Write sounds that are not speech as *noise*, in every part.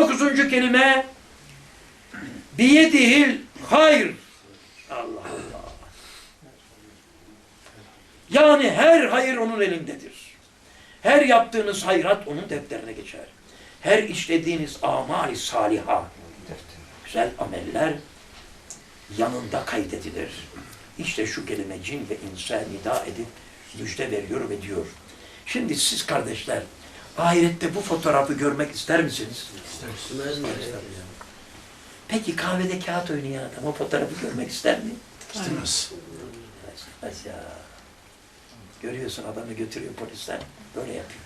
Dokuzuncu kelime biyedihil hayr. Allah Allah. Yani her hayır onun elindedir. Her yaptığınız hayrat onun defterine geçer. Her işlediğiniz amali saliha, güzel ameller yanında kaydedilir. İşte şu kelime cin ve insan nida edip müjde veriyor ve diyor. Şimdi siz kardeşler ahirette bu fotoğrafı görmek ister misiniz? Peki kahvede kağıt oynayan adam o fotoğrafı görmek ister mi? İstemez. İstemez ya. Görüyorsun adamı götürüyor polisler. Böyle yapıyor.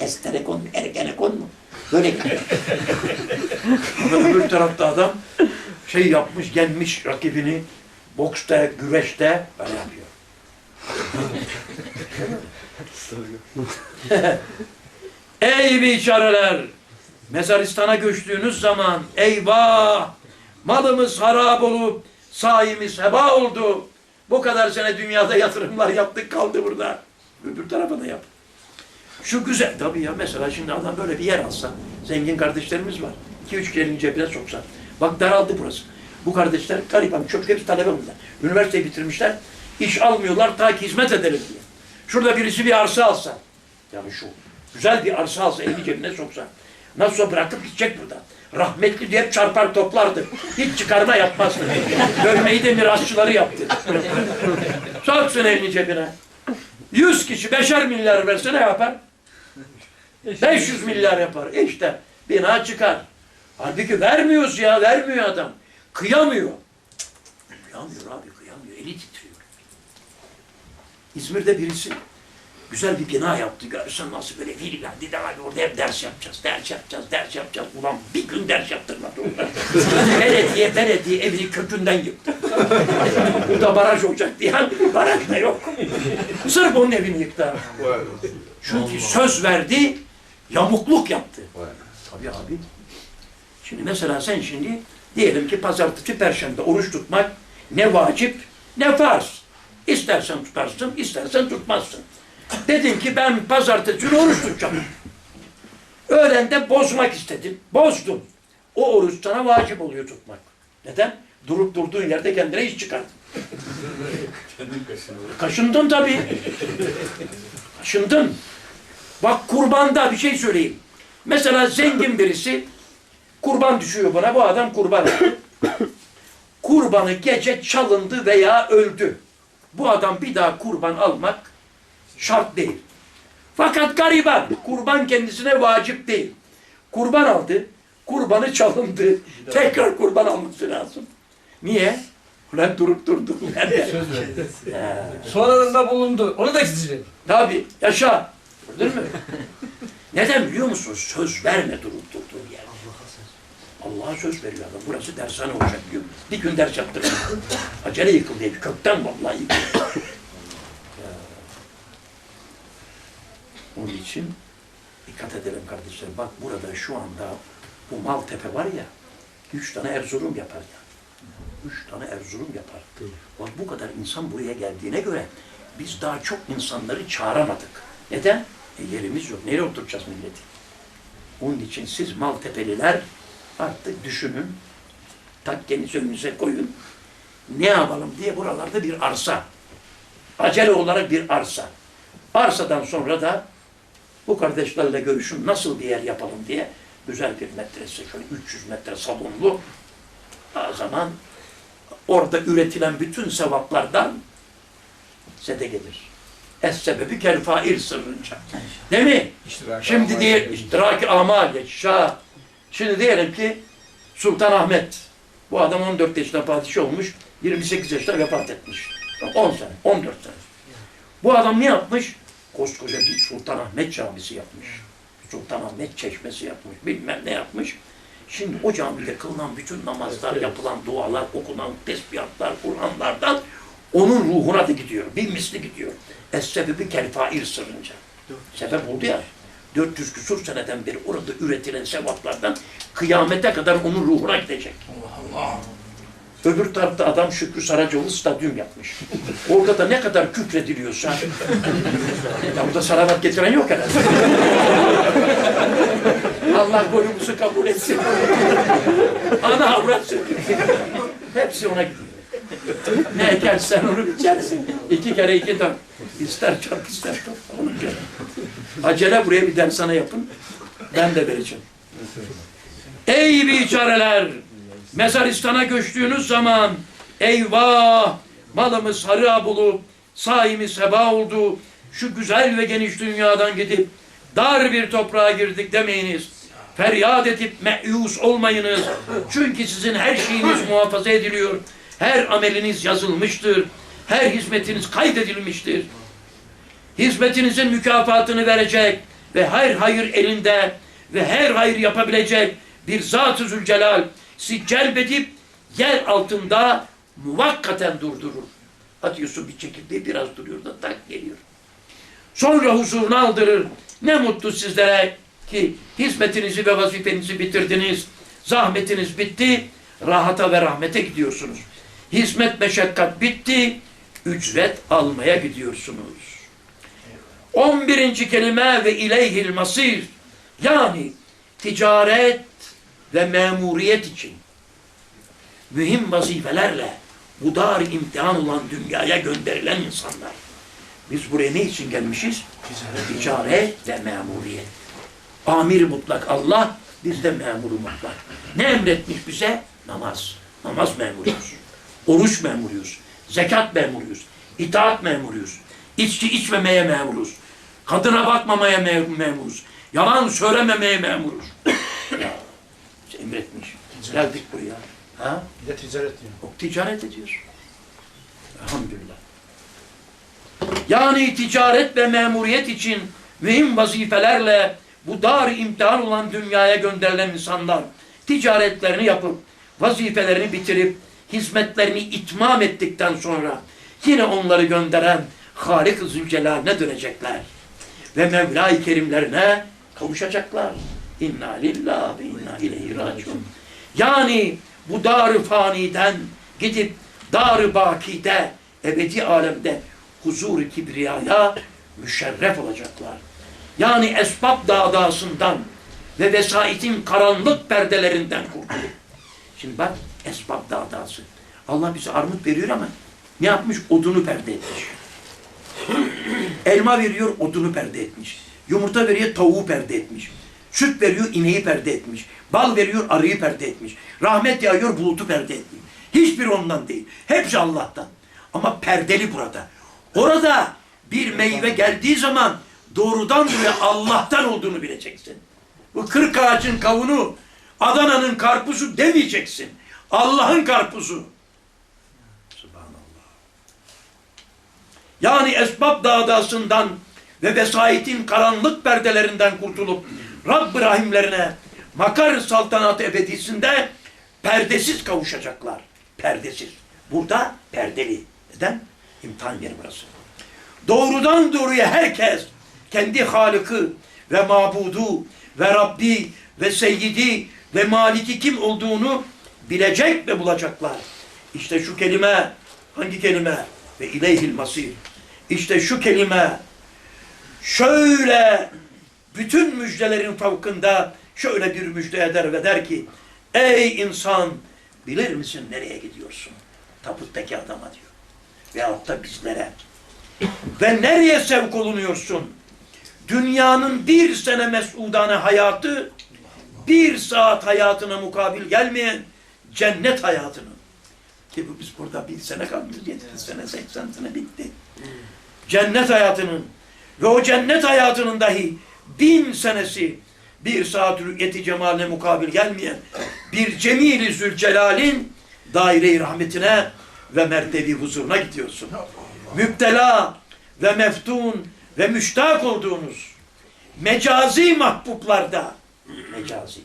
Esterikon mu? Ergenekon mu? Böyle gidiyor. Ama öbür tarafta adam şey yapmış, gelmiş rakibini boksta, güreşte böyle yapıyor. *laughs* *laughs* Ey biçareler! Mezaristan'a göçtüğünüz zaman eyvah! Malımız harap olup sayimiz heba oldu. Bu kadar sene dünyada yatırımlar yaptık kaldı burada. Öbür tarafa da yap. Şu güzel tabii ya mesela şimdi adam böyle bir yer alsa zengin kardeşlerimiz var. 2-3 gelin cebine soksa. Bak daraldı burası. Bu kardeşler gariban çok hepsi talebe bunlar. Üniversiteyi bitirmişler. iş almıyorlar ta ki hizmet edelim diye. Şurada birisi bir arsa alsa. Yani şu güzel bir arsa alsa elini cebine soksa. Nasılsa bırakıp gidecek buradan. Rahmetli diye çarpar toplardı. Hiç çıkarma yapmazdı. Dövmeyi de mirasçıları yaptı. Soksun elini cebine. 100 kişi beşer milyar verse ne yapar? 500 milyar yapar. İşte bina çıkar. Halbuki vermiyoruz ya, vermiyor adam. Kıyamıyor. Kıyamıyor abi. İzmir'de birisi güzel bir bina yaptı. Görsen nasıl böyle villa, dedi abi orada hep ders yapacağız, ders yapacağız, ders yapacağız. Ulan bir gün ders yaptırmadı orada. *laughs* belediye, belediye evini kökünden yıktı. Burada baraj olacak diye baraj da yok. Sırf onun evini yıktı. Çünkü söz verdi, yamukluk yaptı. Tabii abi. Şimdi mesela sen şimdi diyelim ki pazartesi, perşembe oruç tutmak ne vacip ne farz. İstersen tutarsın, istersen tutmazsın. Dedin ki ben pazartesi günü oruç tutacağım. Öğlende bozmak istedim. Bozdum. O oruç sana vacip oluyor tutmak. Neden? Durup durduğun yerde kendine iş çıkardın. Kaşındın tabii. Kaşındın. Bak kurbanda bir şey söyleyeyim. Mesela zengin birisi kurban düşüyor buna. Bu adam kurban. Kurbanı gece çalındı veya öldü. Bu adam bir daha kurban almak şart değil. Fakat gariban, kurban kendisine vacip değil. Kurban aldı, kurbanı çalındı. *laughs* Tekrar kurban alması lazım. Niye? Ulan durup durdu. Sonradan da bulundu. Onu da çizeceğim. Tabii, yaşa. Gördün mü? Neden biliyor musun? Söz verme durup yerde. Allah'a söz veriyor adam. Burası dershane olacak diyor. Bir gün ders yaptırıyor. *coughs* Acele yıkıldı ev. Kökten vallahi. *coughs* Onun için dikkat edelim kardeşler. Bak burada şu anda bu Maltepe var ya, üç tane Erzurum yapar ya. Üç tane Erzurum yapar. Bak bu kadar insan buraya geldiğine göre biz daha çok insanları çağıramadık. Neden? E yerimiz yok. Nereye oturacağız milleti? Onun için siz Maltepeliler artık düşünün. Takkenizi önünüze koyun. Ne yapalım diye buralarda bir arsa. Acele olarak bir arsa. Arsadan sonra da bu kardeşlerle görüşün nasıl bir yer yapalım diye güzel bir metresi, şöyle 300 metre salonlu o zaman orada üretilen bütün sevaplardan size de gelir. Es sebebi kel fail sırrınca. Değil mi? Şimdi diye iştirak-ı amal şah. Şimdi diyelim ki Sultan Ahmet. Bu adam 14 yaşında padişah olmuş. 28 yaşında vefat etmiş. 10 sene, 14 sene. Bu adam ne yapmış? Koskoca bir Sultan Ahmet camisi yapmış. Sultan Ahmet çeşmesi yapmış. Bilmem ne yapmış. Şimdi o camide kılınan bütün namazlar, yapılan dualar, okunan tesbihatlar, Kur'anlardan onun ruhuna da gidiyor. Bir misli gidiyor. Es sebebi kel fail sırrınca. Sebep oldu ya. 400 küsur seneden beri orada üretilen sevaplardan kıyamete kadar onun ruhuna gidecek. Öbür tarafta adam Şükrü Saracoğlu stadyum yapmış. Orada da ne kadar kükrediliyorsa *laughs* ya burada salavat getiren yok herhalde. Allah boyumuzu kabul etsin. Ana avrat söylüyor. Hepsi ona gidiyor. Ne ekersen onu biçersin. İki kere iki dört. İster çarp ister topla. Onu gör. Acele buraya bir dershane yapın. Ben de vereceğim. Ey biçareler! Mezaristan'a göçtüğünüz zaman eyvah! Malımız harığa bulup sahiimiz heba oldu. Şu güzel ve geniş dünyadan gidip dar bir toprağa girdik demeyiniz. Feryat edip meyus olmayınız. Çünkü sizin her şeyiniz muhafaza ediliyor. Her ameliniz yazılmıştır. Her hizmetiniz kaydedilmiştir. Hizmetinizin mükafatını verecek ve her hayır elinde ve her hayır yapabilecek bir Zat-ı Zülcelal sizi celbedip yer altında muvakkaten durdurur. Atıyorsun bir çekirdeği biraz duruyor da tak geliyor. Sonra huzuruna aldırır. Ne mutlu sizlere ki hizmetinizi ve vazifenizi bitirdiniz. Zahmetiniz bitti. Rahata ve rahmete gidiyorsunuz. Hizmet meşakkat bitti. Ücret almaya gidiyorsunuz. 11. kelime ve ileyhil masir. Yani ticaret ve memuriyet için mühim vazifelerle bu dar imtihan olan dünyaya gönderilen insanlar. Biz buraya ne için gelmişiz? Ticaret ve memuriyet. Amir mutlak Allah, biz de memuru mutlak. Ne emretmiş bize? Namaz. Namaz memuruyuz. Oruç memuruyuz. Zekat memuruyuz. İtaat memuruyuz. İçki içmemeye memuruz. Kadına bakmamaya mem- memuruz. Yalan söylememeye memuruz. *coughs* ya, emretmiş. Geldik buraya. Ha? Bir de ticaret diyor. O ticaret ediyoruz. Elhamdülillah. Yani ticaret ve memuriyet için mühim vazifelerle bu dar imtihan olan dünyaya gönderilen insanlar ticaretlerini yapıp vazifelerini bitirip hizmetlerini itmam ettikten sonra yine onları gönderen Halik-ı Zülcelal'ine dönecekler. Ve Mevla-i Kerimlerine kavuşacaklar. İnna lillahi ve inna ileyhi raciun. Yani bu dar-ı faniden gidip dar-ı bakide, ebedi alemde huzur-u kibriyaya müşerref olacaklar. Yani esbab dağdasından ve vesaitin karanlık perdelerinden kurtulup. Şimdi bak esbab dağdası. Allah bize armut veriyor ama ne yapmış? Odunu perde etmiş. Elma veriyor, odunu perde etmiş. Yumurta veriyor, tavuğu perde etmiş. Süt veriyor, ineği perde etmiş. Bal veriyor, arıyı perde etmiş. Rahmet yağıyor, bulutu perde etmiş. Hiçbir ondan değil. Hepsi Allah'tan. Ama perdeli burada. Orada bir meyve geldiği zaman doğrudan buraya Allah'tan olduğunu bileceksin. Bu kırk ağacın kavunu, Adana'nın karpuzu demeyeceksin. Allah'ın karpuzu. Yani esbab dağdasından ve vesayetin karanlık perdelerinden kurtulup Rabb-ı Rahimlerine makar saltanat ebedisinde perdesiz kavuşacaklar. Perdesiz. Burada perdeli. Neden? İmtihan yeri burası. Doğrudan doğruya herkes kendi Halık'ı ve Mabudu ve Rabbi ve Seyyidi ve Maliki kim olduğunu bilecek ve bulacaklar. İşte şu kelime, hangi kelime? Ve ileyhil masir. İşte şu kelime şöyle bütün müjdelerin fevkında şöyle bir müjde eder ve der ki ey insan bilir misin nereye gidiyorsun? Taputtaki adama diyor. Veyahut da bizlere. Ve nereye sevk olunuyorsun? Dünyanın bir sene mesudane hayatı bir saat hayatına mukabil gelmeyen cennet hayatının. Ki bu biz burada bir sene kalmıyoruz. 70 sene, 80 sene bitti. Cennet hayatının ve o cennet hayatının dahi bin senesi bir saat rü'yeti cemaline mukabil gelmeyen bir cemili zülcelalin daire-i rahmetine ve mertebi huzuruna gidiyorsun. Müptela ve meftun ve müştak olduğunuz mecazi mahbublarda mecazi.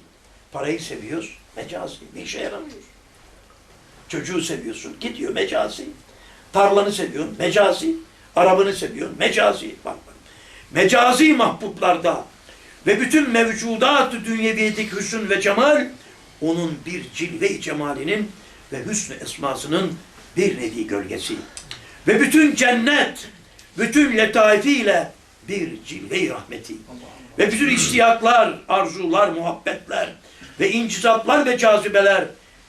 Parayı seviyoruz, mecazi. Bir işe yaramıyor. Çocuğu seviyorsun, gidiyor mecazi. Tarlanı seviyorsun, mecazi. Arabanı seviyorsun, mecazi. Bak bak. Mecazi mahbublarda ve bütün mevcudat-ı dünyeviyedeki hüsn ve cemal onun bir cilve-i cemalinin ve hüsnü esmasının bir nevi gölgesi. Ve bütün cennet, bütün letaifiyle bir cilve-i rahmeti. Ve bütün iştiyaklar, arzular, muhabbetler ve incizaplar ve cazibeler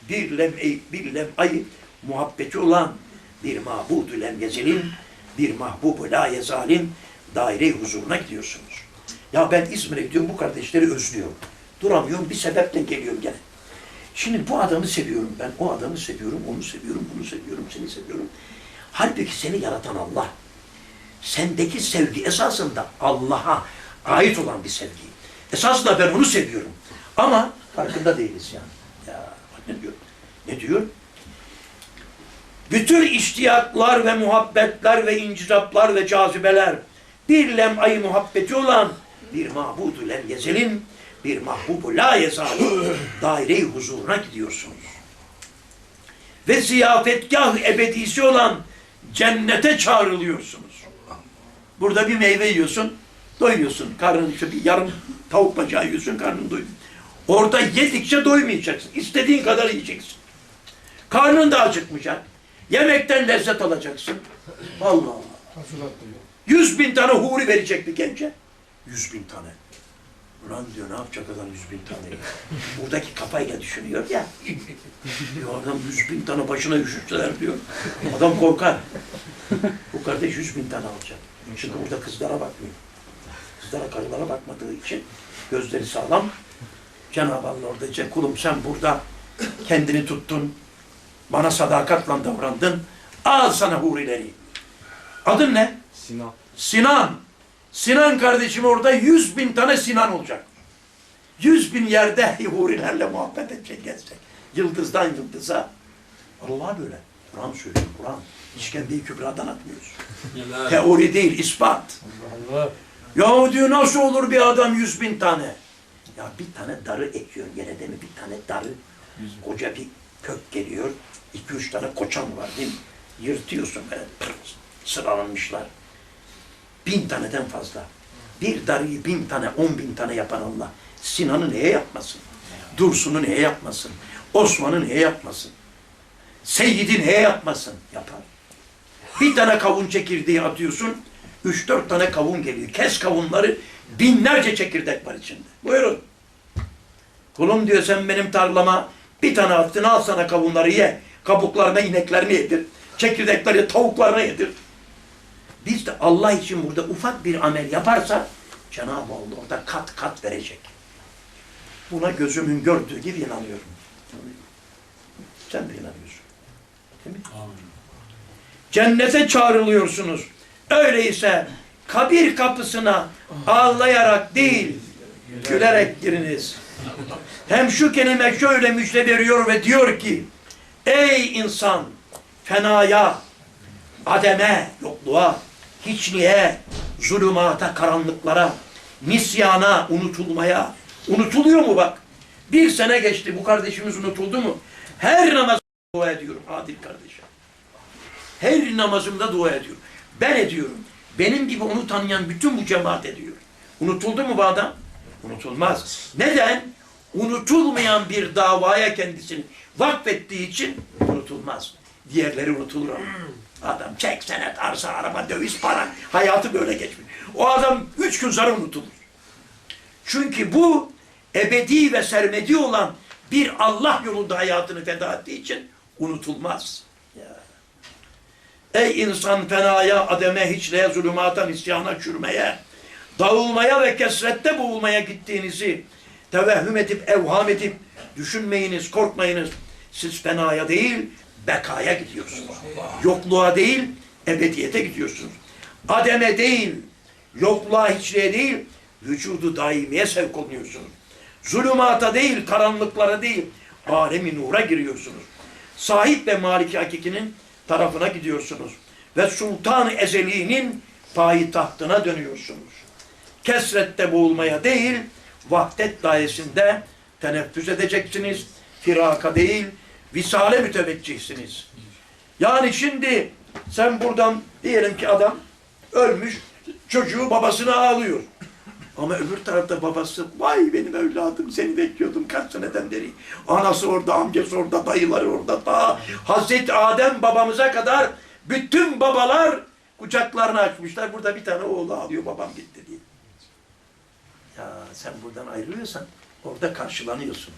bir lem'e, bir lem'ayı muhabbeti olan bir mahbudu lem yezelin, bir mahbubu la yezalin daire-i huzuruna gidiyorsunuz. Ya ben İzmir'e gidiyorum bu kardeşleri özlüyorum. Duramıyorum bir sebeple geliyorum gene. Şimdi bu adamı seviyorum ben, o adamı seviyorum, onu seviyorum, bunu seviyorum, seni seviyorum. Halbuki seni yaratan Allah. Sendeki sevgi esasında Allah'a ait olan bir sevgi. Esasında ben onu seviyorum. Ama farkında değiliz yani. Ya ne diyor? Ne diyor? Bütün iştiyaklar ve muhabbetler ve incizaplar ve cazibeler bir lem'ayı muhabbeti olan bir mahbudu lem yezelin bir mahbubu la yezalin *sighs* daire-i huzuruna gidiyorsunuz. Ve ziyafetgah ebedisi olan cennete çağrılıyorsunuz. Burada bir meyve yiyorsun, doyuyorsun. Karnın işte bir yarım tavuk bacağı yiyorsun, karnın doyuyor. Orada yedikçe doymayacaksın. İstediğin kadar yiyeceksin. Karnın da acıkmayacak. Yemekten lezzet alacaksın. Allah Allah. Yüz bin tane huri verecek bir gence. Yüz bin tane. Ulan diyor ne yapacak adam yüz bin tane? Buradaki kafayla düşünüyor ya. Diyor adam yüz bin tane başına üşütseler diyor. Adam korkar. Bu kardeş yüz bin tane alacak. Çünkü burada kızlara bakmıyor. Kızlara karılara bakmadığı için gözleri sağlam. Cenab-ı Allah orada kulum sen burada kendini tuttun. Bana sadakatle davrandın. Al sana hurileri. Adın ne? Sinan. Sinan. Sinan kardeşim orada yüz bin tane Sinan olacak. Yüz bin yerde *laughs* hurilerle muhabbet edecek, gezecek. Yıldızdan yıldıza. Allah böyle. Kur'an söylüyor, Kur'an. İşkembeyi kübradan atmıyoruz. Teori değil, ispat. Allah. Ya diyor nasıl olur bir adam yüz bin tane? Ya bir tane darı ekiyor yere değil mi? Bir tane darı. Koca bir kök geliyor. İki üç tane koçan var değil mi? Yırtıyorsun böyle sıralanmışlar. Bin taneden fazla. Bir darıyı bin tane, on bin tane yapan Allah. Sinan'ı neye yapmasın? Dursun'u neye yapmasın? Osman'ı neye yapmasın? Seyyid'i neye yapmasın? Yapar. Bir tane kavun çekirdeği atıyorsun, üç dört tane kavun geliyor. Kes kavunları, binlerce çekirdek var içinde. Buyurun. Kulum diyor sen benim tarlama bir tane attın al sana kavunları ye. Kabuklarına ineklerini yedir. Çekirdekleri tavuklarına yedir. Biz de Allah için burada ufak bir amel yaparsak Cenab-ı Allah orada kat kat verecek. Buna gözümün gördüğü gibi inanıyorum. Sen de inanıyorsun. Değil mi? Cennete çağrılıyorsunuz. Öyleyse kabir kapısına ağlayarak değil, gülerek giriniz. Hem şu kelime şöyle müjde veriyor ve diyor ki, Ey insan, fenaya, ademe, yokluğa, hiçliğe, zulümata, karanlıklara, nisyana, unutulmaya. Unutuluyor mu bak? Bir sene geçti, bu kardeşimiz unutuldu mu? Her namaz dua ediyorum adil kardeşim. Her namazımda dua ediyorum. Ben ediyorum. Benim gibi onu tanıyan bütün bu cemaat ediyor. Unutuldu mu bu adam? Unutulmaz. Neden? Unutulmayan bir davaya kendisini vakfettiği için unutulmaz. Diğerleri unutulur ama. Adam çek senet, arsa, araba, döviz, para. Hayatı böyle geçmiş. O adam üç gün sonra unutulur. Çünkü bu ebedi ve sermedi olan bir Allah yolunda hayatını feda ettiği için unutulmaz. Ey insan fenaya, ademe, hiçliğe, zulümata, nisyana, çürümeye, dağılmaya ve kesrette boğulmaya gittiğinizi tevehhüm edip, evham edip düşünmeyiniz, korkmayınız. Siz fenaya değil, bekaya gidiyorsunuz. Yokluğa değil, ebediyete gidiyorsunuz. Ademe değil, yokluğa, hiçliğe değil, vücudu daimiye sevk oluyorsunuz. Zulümata değil, karanlıklara değil, alemi nura giriyorsunuz. Sahip ve maliki hakikinin tarafına gidiyorsunuz. Ve sultan ezeliğinin payitahtına dönüyorsunuz. Kesrette boğulmaya değil, vahdet dairesinde teneffüs edeceksiniz. Firaka değil, visale müteveccihsiniz. Yani şimdi sen buradan diyelim ki adam ölmüş, çocuğu babasına ağlıyor. Ama öbür tarafta babası, vay benim evladım seni bekliyordum kaç seneden beri. Anası orada, amcası orada, dayıları orada. Daha Hazreti Adem babamıza kadar bütün babalar kucaklarını açmışlar. Burada bir tane oğlu ağlıyor babam gitti diye. Ya sen buradan ayrılıyorsan orada karşılanıyorsun.